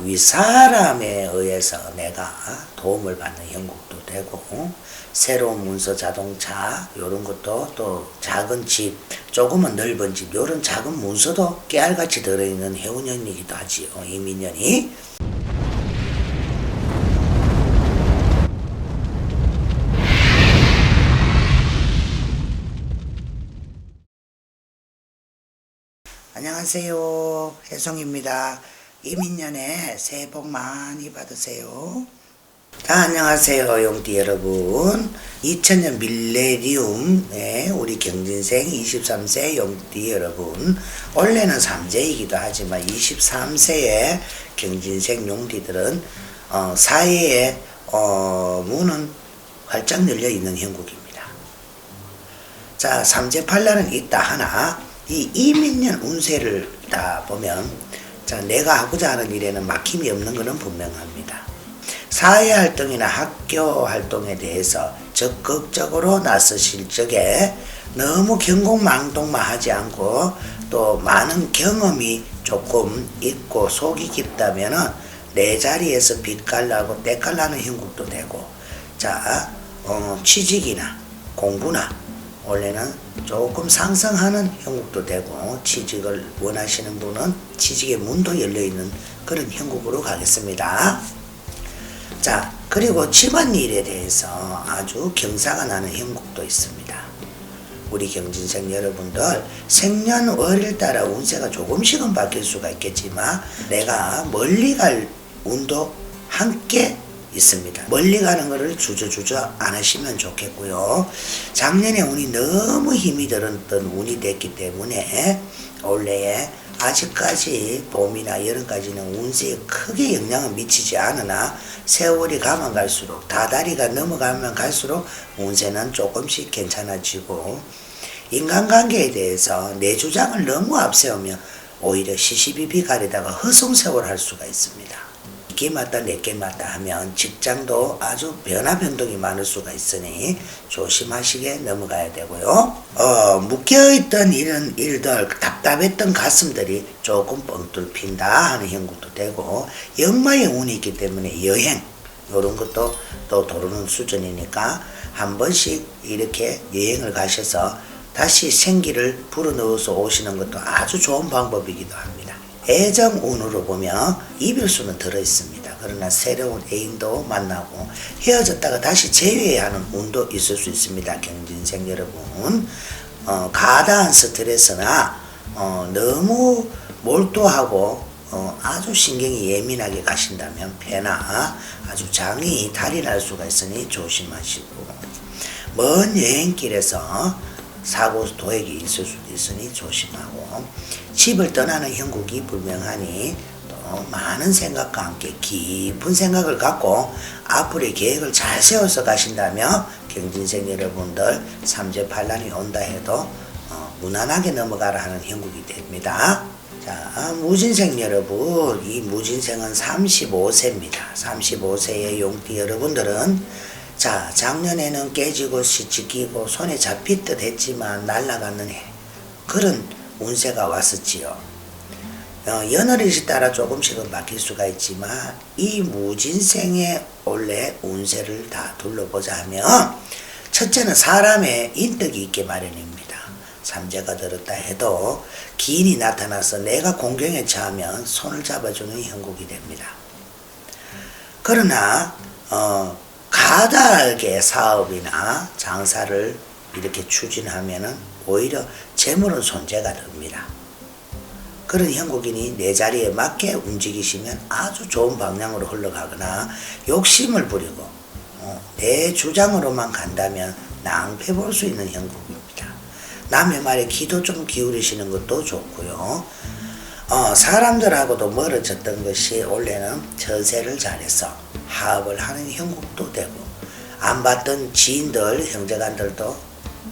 윗사람에 의해서 내가 도움을 받는 형국도 되고 새로운 문서 자동차 요런 것도 또 작은 집 조금은 넓은 집 요런 작은 문서도 깨알같이 들어있는 해운년이기도 하지요 이민년이. 안녕하세요. 혜성입니다 이민년에 새해 복 많이 받으세요 자, 안녕하세요, 용띠 여러분. 2000년 밀레리움, 네, 우리 경진생 23세 용띠 여러분. 원래는 3세이기도 하지만 23세의 경진생 용띠들은, 어, 사회의, 어, 문은 활짝 열려 있는 형국입니다. 자, 삼재 팔라는 있다 하나, 이 이민년 운세를 다 보면, 자, 내가 하고자 하는 일에는 막힘이 없는 것은 분명합니다. 사회 활동이나 학교 활동에 대해서 적극적으로 나서실 적에 너무 경공망동만 하지 않고 또 많은 경험이 조금 있고 속이 깊다면은 내 자리에서 빛깔나고 때깔나는 형국도 되고 자 어, 취직이나 공부나 원래는 조금 상승하는 형국도 되고 취직을 원하시는 분은 취직의 문도 열려 있는 그런 형국으로 가겠습니다. 자, 그리고 집안일에 대해서 아주 경사가 나는 형국도 있습니다. 우리 경진생 여러분들 생년월일 따라 운세가 조금씩은 바뀔 수가 있겠지만 내가 멀리 갈 운도 함께 있습니다. 멀리 가는 것을 주저주저 안 하시면 좋겠고요. 작년에 운이 너무 힘이 들었던 운이 됐기 때문에 올해에 아직까지 봄이나 여름까지는 운세에 크게 영향을 미치지 않으나 세월이 가면 갈수록 다다리가 넘어가면 갈수록 운세는 조금씩 괜찮아지고 인간관계에 대해서 내 주장을 너무 앞세우면 오히려 시시비비 가리다가 허송세월 할 수가 있습니다. 맞다 내게 맞다 하면 직장도 아주 변화 변동이 많을 수가 있으니 조심하시게 넘어가야 되고요. 어, 묶여있던 이런 일들 답답했던 가슴들이 조금 뻥 뚫힌다 하는 형국도 되고 역마의 운이 있기 때문에 여행 이런 것도 또 도르는 수준이니까 한 번씩 이렇게 여행을 가셔서 다시 생기를 불어넣어서 오시는 것도 아주 좋은 방법이기도 합니다. 애정 운으로 보면 이별수는 들어 있습니다. 그러나 새로운 애인도 만나고 헤어졌다가 다시 재회하는 운도 있을 수 있습니다. 경진생 여러분. 어, 가다한 스트레스나 어, 너무 몰두하고 어, 아주 신경이 예민하게 가신다면 폐나 아주 장이 달이 날 수가 있으니 조심하시고 먼 여행길에서 사고 도액이 있을 수도 있으니 조심하고 집을 떠나는 형국이 불명하니 또 많은 생각과 함께 깊은 생각을 갖고 앞으로의 계획을 잘 세워서 가신다면 경진생 여러분들 삼재팔란이 온다 해도 어, 무난하게 넘어가라 하는 형국이 됩니다. 자, 무진생 여러분, 이 무진생은 35세입니다. 35세의 용띠 여러분들은 자, 작년에는 깨지고 시치기고 손에 잡힐 듯 했지만 날아가는 해. 그런 운세가 왔었지요. 어, 연월일에 따라 조금씩은 바뀔 수가 있지만 이 무진생의 원래 운세를 다 둘러보자 하면 첫째는 사람의 인덕이 있게 마련입니다. 삼재가 들었다 해도 기인이 나타나서 내가 공경에 처하면 손을 잡아주는 형국이 됩니다. 그러나 어, 가다하게 사업이나 장사를 이렇게 추진하면은 오히려 재물은 손재가 됩니다. 그런 형국인이 내 자리에 맞게 움직이시면 아주 좋은 방향으로 흘러가거나 욕심을 부리고 어, 내 주장으로만 간다면 낭패 볼 수 있는 형국입니다. 남의 말에 귀도 좀 기울이시는 것도 좋고요. 어, 사람들하고도 멀어졌던 것이 원래는 처세를 잘해서 하업을 하는 형국도 되고 안 봤던 지인들 형제간들도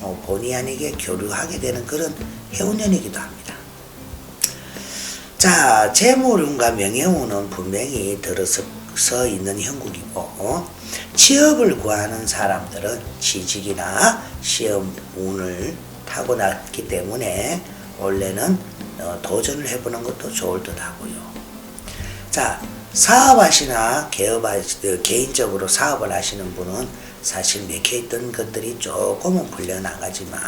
어, 본의 아니게 교류하게 되는 그런 해운년이기도 합니다. 자 재물운과 명예운은 분명히 들어서 있는 형국이고 어, 취업을 구하는 사람들은 취직이나 시험 운을 타고났기 때문에 원래는 어, 도전을 해보는 것도 좋을 듯 하고요. 자, 사업하시나 개업하시, 어, 개인적으로 사업을 하시는 분은 사실 맥혀있던 것들이 조금은 풀려나가지만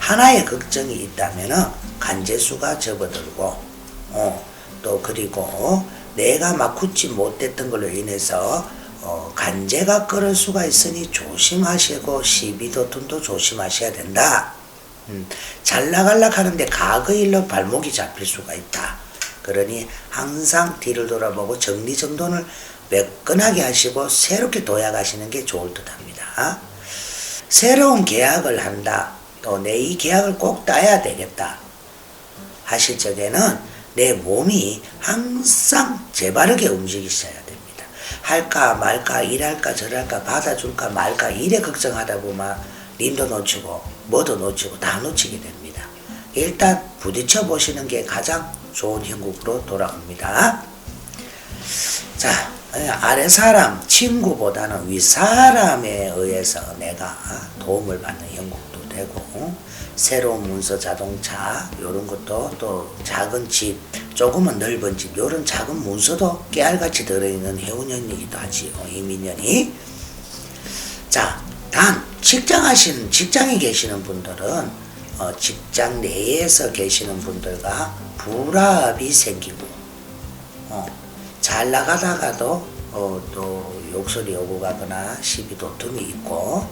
하나의 걱정이 있다면은 간제수가 접어들고 어, 또 그리고 내가 막 굳지 못했던 걸로 인해서 어, 간제가 끌을 수가 있으니 조심하시고 시비도tum도 조심하셔야 된다. 음, 잘 나갈락 하는데 가그 일로 발목이 잡힐 수가 있다. 그러니 항상 뒤를 돌아보고 정리정돈을 매끈하게 하시고 새롭게 도약하시는 게 좋을 듯 합니다. 새로운 계약을 한다. 또 내 이 계약을 꼭 따야 되겠다. 하실 적에는 내 몸이 항상 재바르게 움직이셔야 됩니다. 할까 말까 일할까 저랄까 받아줄까 말까 일에 걱정하다 보면 님도 놓치고 뭐도 놓치고 다 놓치게 됩니다. 일단 부딪혀 보시는 게 가장 좋은 형국으로 돌아옵니다. 자, 아래 사람, 친구보다는 위 사람에 의해서 내가 도움을 받는 형국도 되고, 새로운 문서 자동차, 요런 것도 또 작은 집, 조금은 넓은 집, 요런 작은 문서도 깨알같이 들어있는 해운년이기도 하지요, 이민년이. 자, 단, 직장 하시는, 직장에 계시는 분들은 어, 직장 내에서 계시는 분들과 불합이 생기고, 어, 잘 나가다가도 어, 또 욕설이 오고 가거나 시비 도툼이 있고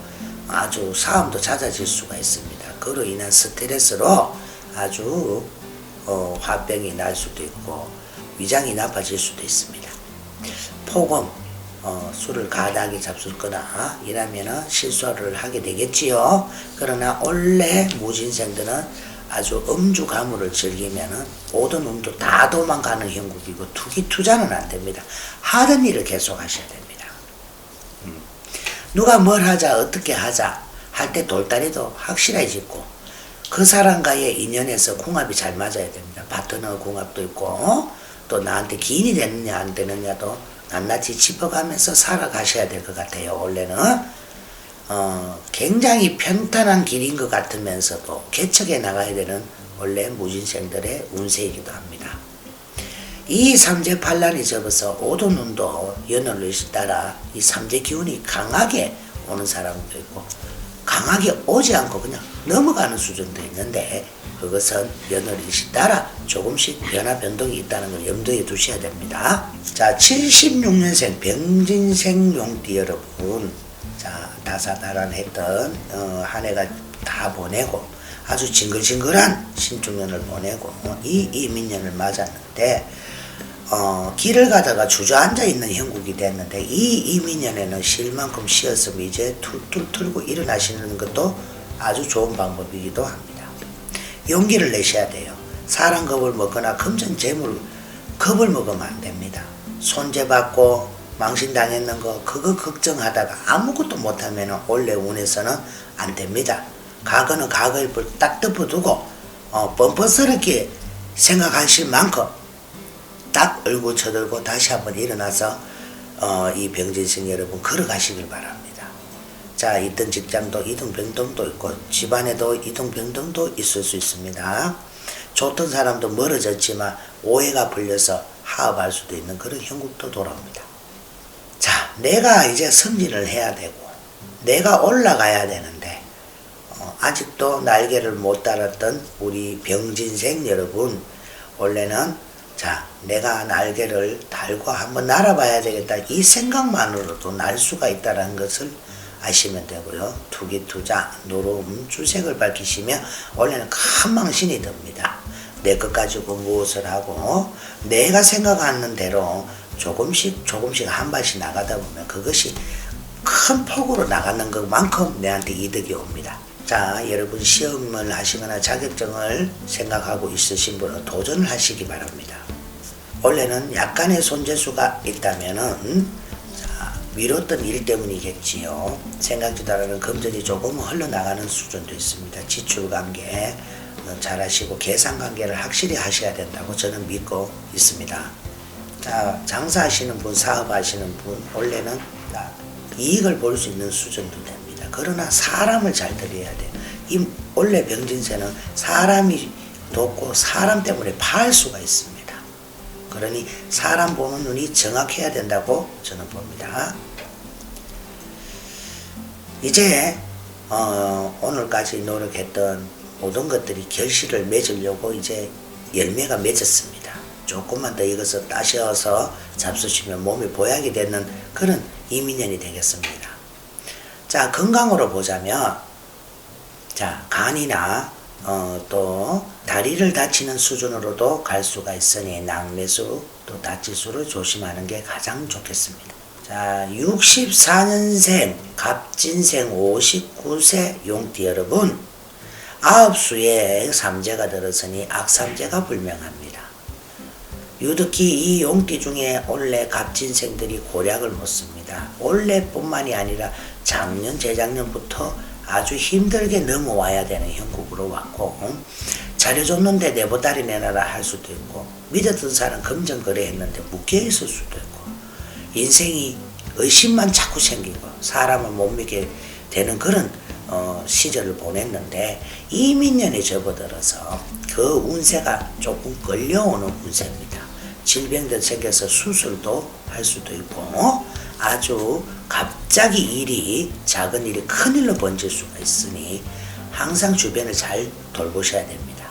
아주 싸움도 잦아질 수가 있습니다. 그로 인한 스트레스로 아주 어, 화병이 날 수도 있고 위장이 나빠질 수도 있습니다. 폭음, 어, 술을 가다하게 잡수거나 이러면은 실수를 하게 되겠지요. 그러나 원래 무진생들은 아주 음주 가물을 즐기면은 모든 음도 다 도망가는 형국이고 투기 투자는 안 됩니다. 하던 일을 계속 하셔야 됩니다. 음. 누가 뭘 하자 어떻게 하자 할 때 돌다리도 확실하게 짚고 그 사람과의 인연에서 궁합이 잘 맞아야 됩니다. 파트너 궁합도 있고 어? 또 나한테 기인이 되느냐 안 되느냐도 낱낱이 짚어가면서 살아가셔야 될 것 같아요. 원래는 어, 굉장히 평탄한 길인 것 같으면서도 개척해 나가야 되는 원래 무진생들의 운세이기도 합니다. 이 삼재 반란이 접어서 오도 눈도 연월을 따라 이 삼재 기운이 강하게 오는 사람도 있고 강하게 오지 않고 그냥 넘어가는 수준도 있는데 그것은 연월일시 따라 조금씩 변화 변동이 있다는 걸 염두에 두셔야 됩니다. 자, 76년생 병진생 용띠 여러분 자, 다사다란했던 어, 한 해가 다 보내고 아주 징글징글한 신중년을 보내고 어, 이 이민년을 맞았는데 어, 길을 가다가 주저앉아 있는 형국이 됐는데 이 이민년에는 쉴 만큼 쉬었으면 이제 툴툴 틀고 일어나시는 것도 아주 좋은 방법이기도 합니다. 용기를 내셔야 돼요. 사람 겁을 먹거나 금전 재물 겁을 먹으면 안 됩니다. 손재받고 망신당했는 거 그거 걱정하다가 아무것도 못하면 원래 운에서는 안 됩니다. 과거는 과거일 뿐딱 덮어두고 어, 뻔뻔스럽게 생각하실 만큼 딱 얼굴 쳐들고 다시 한번 일어나서 어, 이 병진생 여러분 걸어가시길 바랍니다. 자, 있던 직장도 이동병동도 있고 집안에도 이동병동도 있을 수 있습니다. 좋던 사람도 멀어졌지만 오해가 풀려서 하업할 수도 있는 그런 형국도 돌아옵니다. 자, 내가 이제 승진을 해야 되고, 내가 올라가야 되는데, 어, 아직도 날개를 못 달았던 우리 병진생 여러분, 원래는 자, 내가 날개를 달고 한번 날아봐야 되겠다. 이 생각만으로도 날 수가 있다는 것을 아시면 되고요. 투기, 투자, 노름, 주색을 밝히시면 원래는 큰 망신이 듭니다. 내 것 가지고 무엇을 하고 내가 생각하는 대로 조금씩 조금씩 한 발씩 나가다 보면 그것이 큰 폭으로 나가는 것만큼 내한테 이득이 옵니다. 자, 여러분 시험을 하시거나 자격증을 생각하고 있으신 분은 도전을 하시기 바랍니다. 원래는 약간의 손재수가 있다면은 자, 미뤘던 일 때문이겠지요. 생각지도 않은 금전이 조금 흘러나가는 수준도 있습니다. 지출 관계 어, 잘하시고 계산 관계를 확실히 하셔야 된다고 저는 믿고 있습니다. 자, 장사하시는 분, 사업하시는 분, 원래는 이익을 볼 수 있는 수준도 됩니다. 그러나 사람을 잘 들여야 돼요. 이 원래 병진세는 사람이 돕고 사람 때문에 파할 수가 있습니다. 그러니 사람 보는 눈이 정확해야 된다고 저는 봅니다. 이제 어, 오늘까지 노력했던 모든 것들이 결실을 맺으려고 이제 열매가 맺었습니다. 조금만 더 이것을 따셔서 잡수시면 몸이 보약이 되는 그런 이민년이 되겠습니다. 자 건강으로 보자면 자 간이나 어, 또 다리를 다치는 수준으로도 갈 수가 있으니 낙매수 또 다치수를 조심하는 게 가장 좋겠습니다. 자 64년생 갑진생 59세 용띠 여러분 아홉 수에 삼재가 들었으니 악삼재가 불명합니다. 유득히 이 용띠 중에 올해 갑진생들이 고략을 못 씁니다. 올해뿐만이 아니라 작년, 재작년부터 아주 힘들게 넘어와야 되는 형국으로 왔고 응? 잘해줬는데 내보다리 내놔라 할 수도 있고 믿었던 사람 금전거래 했는데 묶여있을 수도 있고 인생이 의심만 자꾸 생기고 사람을 못 믿게 되는 그런 어, 시절을 보냈는데 이민년에 접어들어서 그 운세가 조금 끌려오는 운세입니다. 질병들 생겨서 수술도 할 수도 있고 아주 갑자기 일이 작은 일이 큰 일로 번질 수가 있으니 항상 주변을 잘 돌보셔야 됩니다.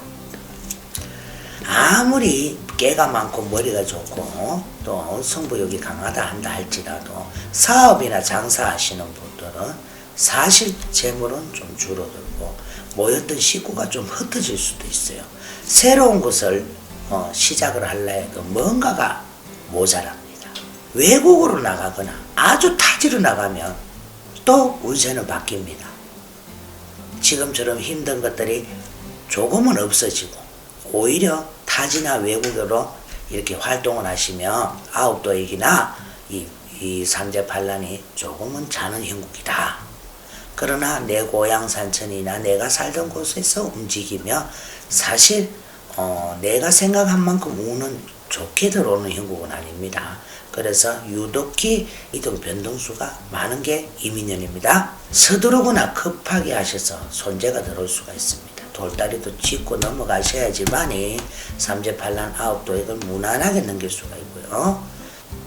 아무리 깨가 많고 머리가 좋고 또 성부욕이 강하다 한다 할지라도 사업이나 장사하시는 분들은 사실 재물은 좀 줄어들고 모였던 식구가 좀 흩어질 수도 있어요. 새로운 것을 어, 시작을 하려 해도 뭔가가 모자랍니다. 외국으로 나가거나 아주 타지로 나가면 또 운세는 바뀝니다. 지금처럼 힘든 것들이 조금은 없어지고 오히려 타지나 외국으로 이렇게 활동을 하시면 아웃도액이나 이, 이 삼재팔란이 조금은 자는 형국이다. 그러나 내 고향 산천이나 내가 살던 곳에서 움직이며 사실 어, 내가 생각한 만큼 운은 좋게 들어오는 형국은 아닙니다. 그래서 유독히 이동 변동수가 많은 게 이민년입니다. 서두르거나 급하게 하셔서 손재가 들어올 수가 있습니다. 돌다리도 짚고 넘어가셔야지만이 삼재팔란 아홉도액을 무난하게 넘길 수가 있고요.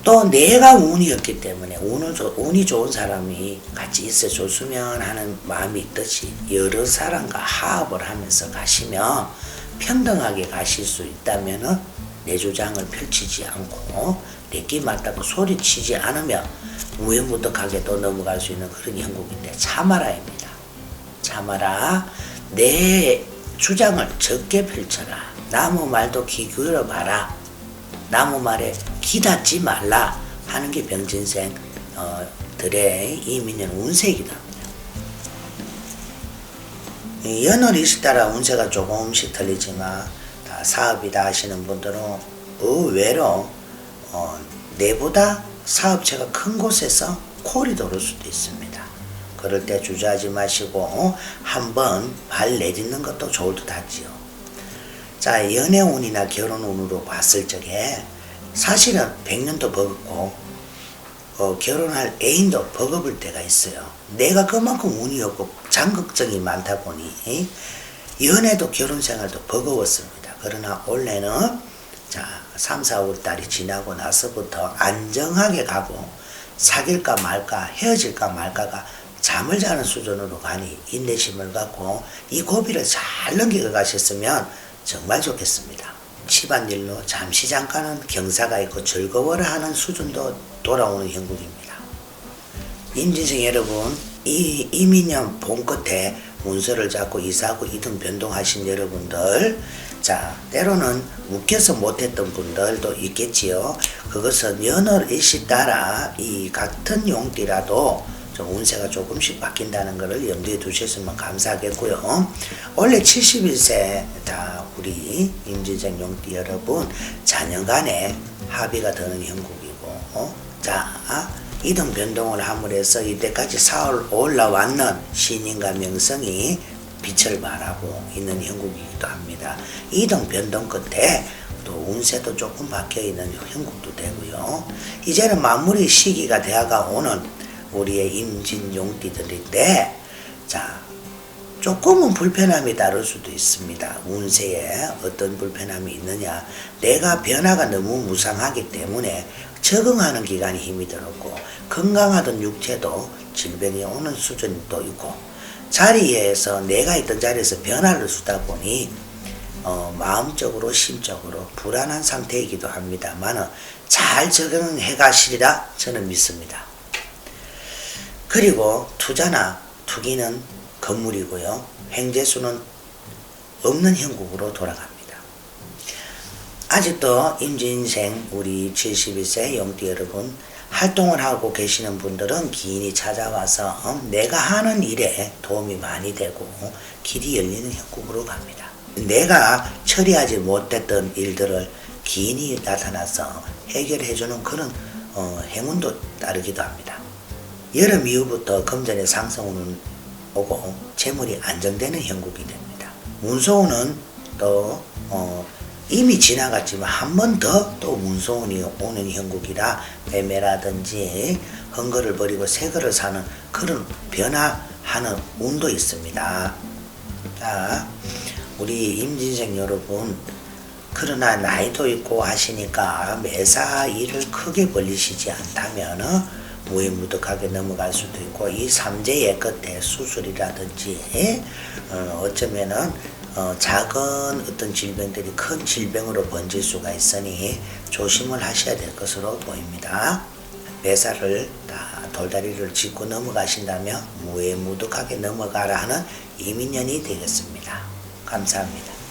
또 내가 운이었기 때문에 운을 조, 운이 좋은 사람이 같이 있어 줬으면 하는 마음이 있듯이 여러 사람과 화합을 하면서 가시면 평등하게 가실 수 있다면은 내 주장을 펼치지 않고 내끼 맞다고 소리치지 않으면 무缘무덕하게 또 넘어갈 수 있는 그런 형국인데 참아라입니다. 참아라. 내 주장을 적게 펼쳐라. 나무 말도 귀 기울여 봐라. 나무 말에 기닫지 말라 하는 게 병진생 어, 이민년 운세이기도 합니다. 이 연월일시 따라 운세가 조금씩 틀리지만 다 사업이다 하시는 분들은 의외로 어, 내보다 사업체가 큰 곳에서 콜이 돌을 수도 있습니다. 그럴 때 주저하지 마시고 어, 한번 발 내딛는 것도 좋을 듯 하지요. 자, 연애운이나 결혼운으로 봤을 적에 사실은 100년도 버겁고 어, 결혼할 애인도 버겁을 때가 있어요. 내가 그만큼 운이 없고 장극적이 많다 보니 에? 연애도 결혼 생활도 버거웠습니다. 그러나 올해는 자 3, 4, 5월 달이 지나고 나서부터 안정하게 가고 사귈까 말까 헤어질까 말까가 잠을 자는 수준으로 가니 인내심을 갖고 이 고비를 잘 넘겨 가셨으면 정말 좋겠습니다. 집안일로 잠시 잠깐은 경사가 있고 즐거워라 하는 수준도 돌아오는 형국입니다. 임진생 여러분, 이 이민년 봄 끝에 문서를 잡고 이사하고 이동 변동하신 여러분들, 자, 때로는 묶여서 못했던 분들도 있겠지요. 그것은 연월 일시 따라 이 같은 용띠라도 좀 운세가 조금씩 바뀐다는 것을 염두에 두셨으면 감사하겠고요. 원래 71세 다 우리 임진생 용띠 여러분 자녀간에 합의가 되는 형국이고 어? 자 이동 변동을 함으로써 이때까지 사올 올라왔는 신인과 명성이 빛을 발하고 있는 형국이기도 합니다. 이동 변동 끝에 또 운세도 조금 박혀 있는 형국도 되고요. 이제는 마무리 시기가 되어가 오는 우리의 임진용띠들인데 자 조금은 불편함이 따를 수도 있습니다. 운세에 어떤 불편함이 있느냐. 내가 변화가 너무 무상하기 때문에 적응하는 기간이 힘이 들었고 건강하던 육체도 질병이 오는 수준이 또 있고 자리에서 내가 있던 자리에서 변화를 주다 보니 어, 마음적으로 심적으로 불안한 상태이기도 합니다만 잘 적응해 가시리라 저는 믿습니다. 그리고 투자나 투기는 건물이고요. 횡재수는 없는 형국으로 돌아갑니다. 아직도 임진생 우리 72세 영띠 여러분 활동을 하고 계시는 분들은 기인이 찾아와서 어, 내가 하는 일에 도움이 많이 되고 길이 열리는 형국으로 갑니다. 내가 처리하지 못했던 일들을 기인이 나타나서 해결해주는 그런 어, 행운도 따르기도 합니다. 여름 이후부터 금전의 상승운은 오고 재물이 안정되는 형국이 됩니다. 문소운은 또 어, 이미 지나갔지만 한 번 더 또 문소운이 오는 형국이라 매매라든지 헝거를 버리고 새 거를 사는 그런 변화하는 운도 있습니다. 자, 우리 임진생 여러분 그러나 나이도 있고 하시니까 매사 일을 크게 벌리시지 않다면 무해무득하게 넘어갈 수도 있고 이 삼재의 끝에 수술이라든지 어, 어쩌면은 어, 작은 어떤 질병들이 큰 질병으로 번질 수가 있으니 조심을 하셔야 될 것으로 보입니다. 매사를 다 돌다리를 짚고 넘어가신다면 무해무득하게 넘어가라 하는 이민년이 되겠습니다. 감사합니다.